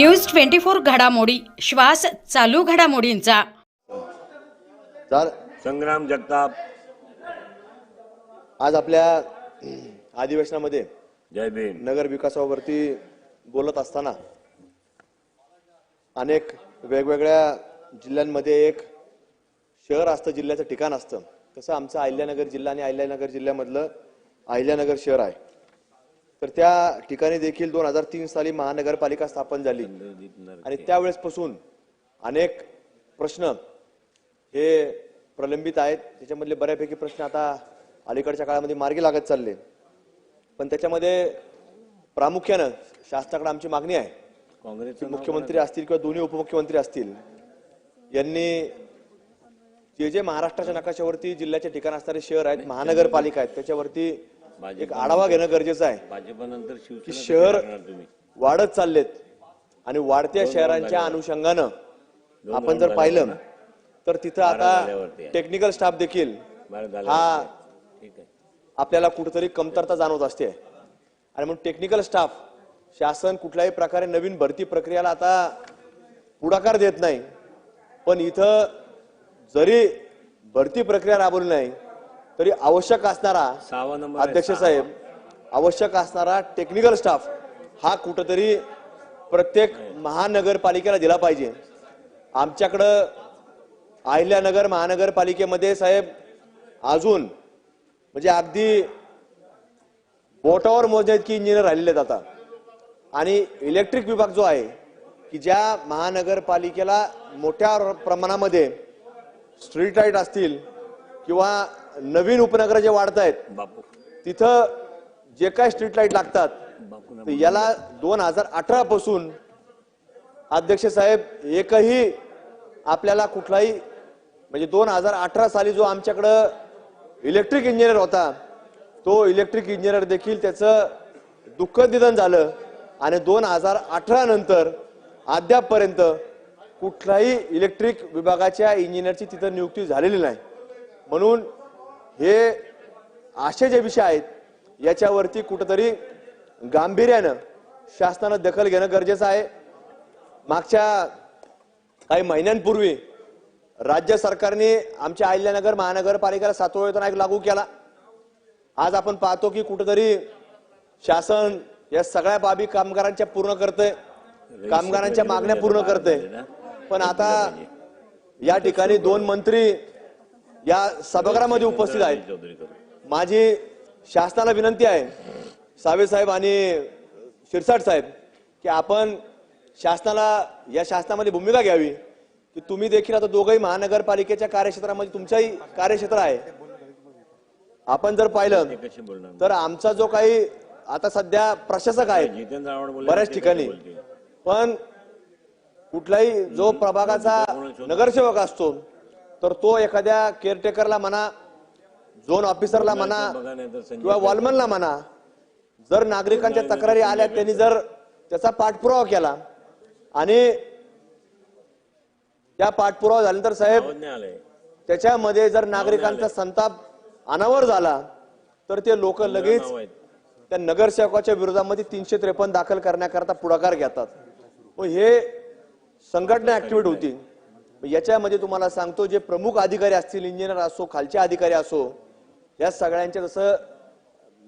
News twenty four घडामोडी. श्वास चालू घडामोडींचा. संग्राम जगताप. आज आपल्या अधिवेशनामध्ये जय भीम. नगर विकासावरती बोलत असताना अनेक वेगवेगळ्या जिल्ह्यांमध्ये एक शहर असतं जिल्ह्याचं ठिकाण असतं. तसं आमचं अहिल्यानगर जिल्हा आणि अहिल्यानगर जिल्ह्यामधलं अहिल्यानगर शहर आहे. तर त्या ठिकाणी देखील दोन हजार तीन साली महानगरपालिका स्थापन झाली. आणि त्यावेळेसपासून अनेक प्रश्न हे प्रलंबित आहेत. त्याच्यामधले बऱ्यापैकी प्रश्न आता अलीकडच्या काळामध्ये मार्गी लागत चालले. पण त्याच्यामध्ये प्रामुख्यानं शासनाकडे आमची मागणी आहे की काँग्रेसचं मुख्यमंत्री असतील किंवा दोन्ही उपमुख्यमंत्री असतील यांनी जे जे महाराष्ट्राच्या नकाशावरती जिल्ह्याचे ठिकाण असणारे शहर आहेत महानगरपालिका आहेत त्याच्यावरती एक आढावा घेणं गरजेचं आहे. भाजपनंतर की शहर वाढत चाललेत आणि वाढत्या शहरांच्या अनुषंगानं आपण जर पाहिलं तर तिथं आता. टेक्निकल स्टाफ देखील हा आपल्याला कुठेतरी कमतरता जाणवत असते. आणि म्हणून टेक्निकल स्टाफ शासन कुठल्याही प्रकारे नवीन भरती प्रक्रियाला आता पुढाकार देत नाही. पण इथं जरी भरती प्रक्रिया राबवली नाही तरी आवश्यक असणारा अध्यक्ष. साहेब आवश्यक असणारा टेक्निकल स्टाफ हा कुठंतरी प्रत्येक महानगरपालिकेला दिला पाहिजे. आमच्याकडं अहिल्यानगर महानगरपालिकेमध्ये साहेब अजून म्हणजे अगदी बोटावर मोजण्या इतकी इंजिनियर राहिलेले आहेत आता. आणि इलेक्ट्रिक विभाग जो आहे की ज्या महानगरपालिकेला मोठ्या प्रमाणामध्ये स्ट्रीट लाइट असतील किंवा नवीन उपनगर जे वाढत आहेत तिथं जे काय स्ट्रीट लाइट लागतात तर याला दोन हजार अठरा पासून अध्यक्ष साहेब एकही आपल्याला कुठलाही म्हणजे दोन हजार अठरा साली जो आमच्याकडं इलेक्ट्रिक इंजिनियर होता तो इलेक्ट्रिक इंजिनियर देखील त्याचं दुःखद निधन झालं. आणि दोन हजार अठरा नंतर अद्यापपर्यंत कुठल्याही इलेक्ट्रिक विभागाच्या इंजिनियरची तिथं नियुक्ती झालेली नाही. म्हणून हे असे जे विषय आहेत याच्यावरती कुठंतरी गांभीर्यानं शासनानं दखल घेणं गरजेचं आहे. मागच्या काही महिन्यांपूर्वी राज्य सरकारने आमच्या अहिल्यानगर महानगरपालिकेला सातवा वेतन आयोग लागू केला. आज आपण पाहतो की कुठंतरी शासन या सगळ्या बाबी कामगारांच्या पूर्ण करतंय. कामगारांच्या मागण्या पूर्ण करतंय. पण आता या ठिकाणी दोन मंत्री या सभागृहामध्ये उपस्थित आहेत. माझी शासनाला विनंती आहे सावे साहेब आणि शिरसाट साहेब की आपण शासनाला या शासनामध्ये भूमिका घ्यावी. की तुम्ही देखील आता दोघंही महानगरपालिकेच्या कार्यक्षेत्रामध्ये तुमचंही कार्यक्षेत्र आहे. आपण जर पाहिलं तर आमचा जो काही आता सध्या प्रशासक आहे बऱ्याच ठिकाणी? पण कुठलाही जो प्रभागाचा नगरसेवक असतो तर तो एखाद्या केअरटेकरला म्हणा झोन ऑफिसरला म्हणा किंवा वॉलमनला म्हणा जर नागरिकांच्या तक्रारी आल्या त्यांनी जर त्याचा पाठपुरावा केला आणि त्या पाठपुरावा झाल्यानंतर साहेब त्याच्यामध्ये जर नागरिकांचा संताप अनावर झाला तर ते लोक लगेच. त्या नगरसेवकाच्या विरोधामध्ये तीनशे त्रेपन्न दाखल करण्याकरता पुढाकार घेतात. मग हे संघटना ऍक्टिव्हेट होती. याच्यामध्ये तुम्हाला सांगतो जे प्रमुख अधिकारी असतील इंजिनियर असो खालचे अधिकारी असो या सगळ्यांच्या जसं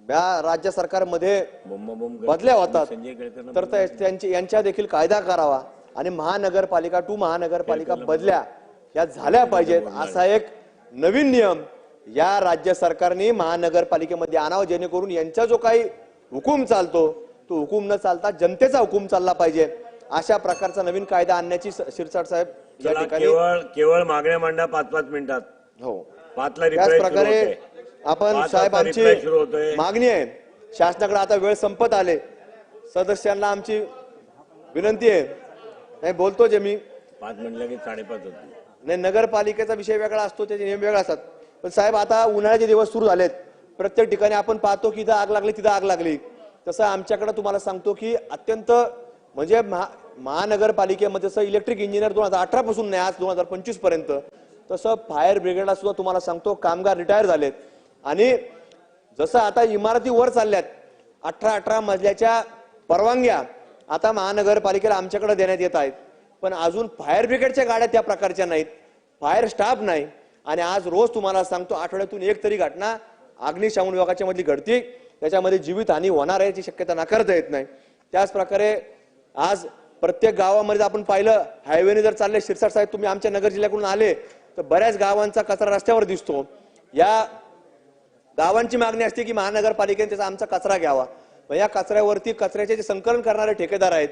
या राज्य सरकारमध्ये बदल्या होतात तर त्या- त्यांची यांच्या देखील कायदा करावा आणि महानगरपालिका टू महानगरपालिका बदल्या या झाल्या पाहिजेत असा एक नवीन नियम या राज्य सरकारने महानगरपालिकेमध्ये आणावा जेणेकरून यांचा जो काही हुकूम चालतो तो हुकूम न चालता जनतेचा हुकूम चालला पाहिजे अशा प्रकारचा नवीन कायदा आणण्याची शिरसाट साहेब या चला, ठिकाणी केवळ केवळ मागण्या मांडा पाच पाच मिनिटात. हो. पाचला त्याच रिप्लाय प्रकारे आपण पाच साहेब वाजता आमची reply सुरू होतोय. मागणी आहे. शासनाकडे आता वेळ संपत आले. सदस्यांना आमची विनंती आहे. नाही बोलतो जे मी. पाच मिनिटला की साडेपाच होती नाही नगरपालिकेचा विषय वेगळा असतो त्याचे नियम वेगळे असतात. पण साहेब आता उन्हाळ्याचे दिवस सुरू झालेत. प्रत्येक ठिकाणी आपण पाहतो की इथं आग लागली तिथं आग लागली. तसं आमच्याकडे तुम्हाला सांगतो की अत्यंत म्हणजे महा महानगरपालिकेमध्ये जसं इलेक्ट्रिक इंजिनियर दोन हजार अठरा पासून नाही आज दोन हजार पंचवीसपर्यंत. तसं फायर ब्रिगेडला सुद्धा तुम्हाला सांगतो कामगार रिटायर झालेत. आणि जसं आता इमारती वर चालल्यात अठरा अठरा मजल्याच्या परवानग्या आता महानगरपालिकेला आमच्याकडे देण्यात येत आहेत. पण अजून फायर ब्रिगेडच्या गाड्या त्या प्रकारच्या नाहीत. फायर स्टाफ नाही. आणि आज रोज तुम्हाला सांगतो आठवड्यातून एक तरी घटना अग्निशामन विभागाच्या मधली घडती. त्याच्यामध्ये जीवितहानी होणार आहे याची शक्यता नाकारता येत नाही. त्याच प्रकारे आज प्रत्येक गावामध्ये आपण पाहिलं हायवेने जर चालले शिरसाट साहेब तुम्ही आमच्या नगर जिल्ह्याकडून आले तर बऱ्याच गावांचा कचरा रस्त्यावर दिसतो. या गावांची मागणी असते की महानगरपालिकेने त्याचा आमचा कचरा घ्यावा. मग या कचऱ्यावरती कचऱ्याचे जे संकलन करणारे ठेकेदार आहेत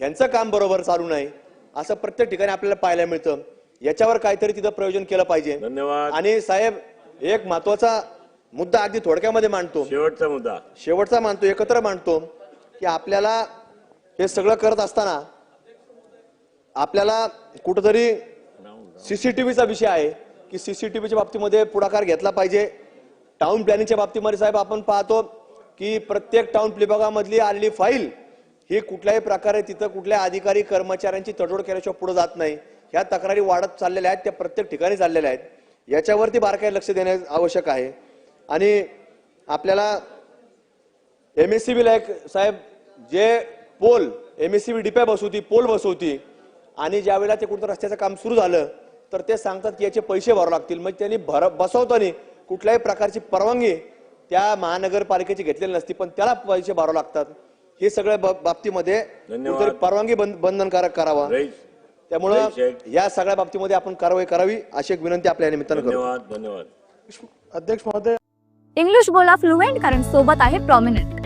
यांचं काम बरोबर चालू नाही असं प्रत्येक ठिकाणी आपल्याला पाहायला मिळतं. याच्यावर काहीतरी तिथं प्रयोजन केलं पाहिजे. धन्यवाद. आणि साहेब एक महत्त्वाचा मुद्दा अगदी थोडक्यामध्ये मांडतो. शेवटचा मुद्दा. शेवटचा मानतो एकत्र मांडतो की आपल्याला हे सगळं करत असताना आपल्याला कुठंतरी सीसीटीव्हीचा विषय आहे की सीसीटीव्हीच्या बाबतीमध्ये पुढाकार घेतला पाहिजे. टाउन प्लॅनिंगच्या बाबतीमध्ये साहेब आपण पाहतो की प्रत्येक टाउन विभागामधली आलेली फाईल ही कुठल्याही प्रकारे तिथं कुठल्या अधिकारी कर्मचाऱ्यांची तडजोड केल्याशिवाय पुढे जात नाही. ह्या तक्रारी वाढत चाललेल्या आहेत त्या प्रत्येक ठिकाणी चाललेल्या आहेत. याच्यावरती बारकाई लक्ष देणे आवश्यक आहे. आणि आपल्याला एम एस सी बी एक साहेब जे पोल एमएससीबी डिप्या बसवती पोल बसवती. आणि ज्या वेळेला ते कुठं रस्त्याचं काम सुरू झालं तर ते सांगतात की याचे पैसे भरावे लागतील. मग त्यांनी भर बसवताना कुठल्याही प्रकारची परवानगी त्या महानगरपालिकेची घेतलेली नसती पण त्याला पैसे भरावे लागतात. हे सगळ्या बाब- बाबतीमध्ये परवानगी बंधनकारक करावा. त्यामुळं. या सगळ्या बाबतीमध्ये आपण कारवाई करावी अशी एक विनंती आपल्या निमित्तानं करतो धन्यवाद धन्यवाद. अध्यक्ष महोदय. इंग्लिश बोला फ्लुएंट कारण सोबत आहे प्रॉमिनंट